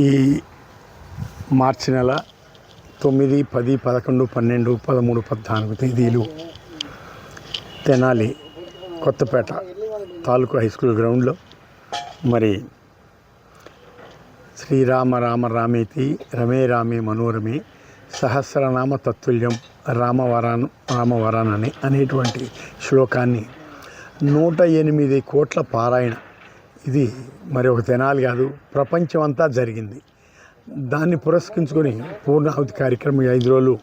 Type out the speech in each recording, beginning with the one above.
ఈ మార్చి నెల తొమ్మిది పది పదకొండు పన్నెండు పదమూడు పద్నాలుగు తేదీలు తెనాలి కొత్తపేట తాలూకు హై స్కూల్ గ్రౌండ్లో. మరి శ్రీరామ రామ రామేతి రమే రామే మనోరమే సహస్రనామ తత్తుల్యం రామవరాన్ రామవరాన్ అని అనేటువంటి శ్లోకాన్ని నూట ఎనిమిది కోట్ల పారాయణ ఇది మరి ఒక తెనాలి కాదు ప్రపంచం అంతా జరిగింది. దాన్ని పురస్కరించుకొని పూర్ణాహుతి కార్యక్రమం ఐదు రోజులు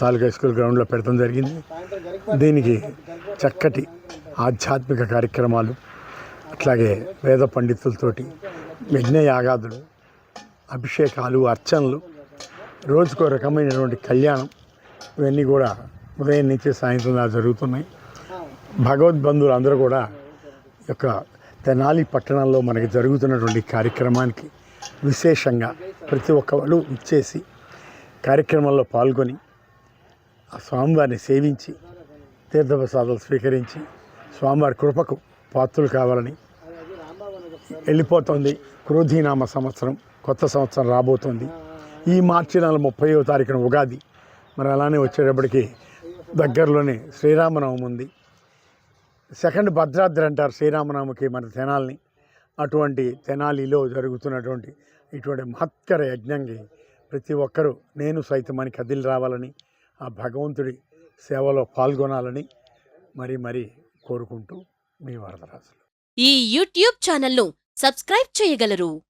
తాలూకా స్కూల్ గ్రౌండ్లో పెడతాం జరిగింది. దీనికి చక్కటి ఆధ్యాత్మిక కార్యక్రమాలు అట్లాగే వేద పండితులతోటి యజ్ఞయాగాదులు అభిషేకాలు అర్చనలు రోజుకో రకమైనటువంటి కళ్యాణం ఇవన్నీ కూడా ఉదయం నుంచి సాయంత్రం దాకా జరుగుతున్నాయి. భగవద్బంధువులు అందరూ కూడా యొక్క తెనాలి పట్టణంలో మనకి జరుగుతున్నటువంటి కార్యక్రమానికి విశేషంగా ప్రతి ఒక్కళ్ళు ఇచ్చేసి కార్యక్రమంలో పాల్గొని ఆ స్వామివారిని సేవించి తీర్థప్రసాదాలు స్వీకరించి స్వామివారి కృపకు పాత్రలు కావాలని వెళ్ళిపోతుంది క్రోధీనామ సంవత్సరం కొత్త సంవత్సరం రాబోతుంది. ఈ మార్చి నెల ముప్పైవ తారీఖున ఉగాది. మరి అలానే వచ్చేటప్పటికి దగ్గరలోనే శ్రీరామనవమి ఉంది. సెకండ్ భద్రాద్రి అంటారు శ్రీరామనామకి మన తెనాల్ని. అటువంటి తెనాలిలో జరుగుతున్నటువంటి ఇటువంటి మహత్కర యజ్ఞంకి ప్రతి ఒక్కరూ నేను సైతమని కదిలి రావాలని ఆ భగవంతుడి సేవలో పాల్గొనాలని మరి మరి కోరుకుంటూ మీ వరదరాజులు. ఈ యూట్యూబ్ ఛానల్ను సబ్స్క్రైబ్ చేయగలరు.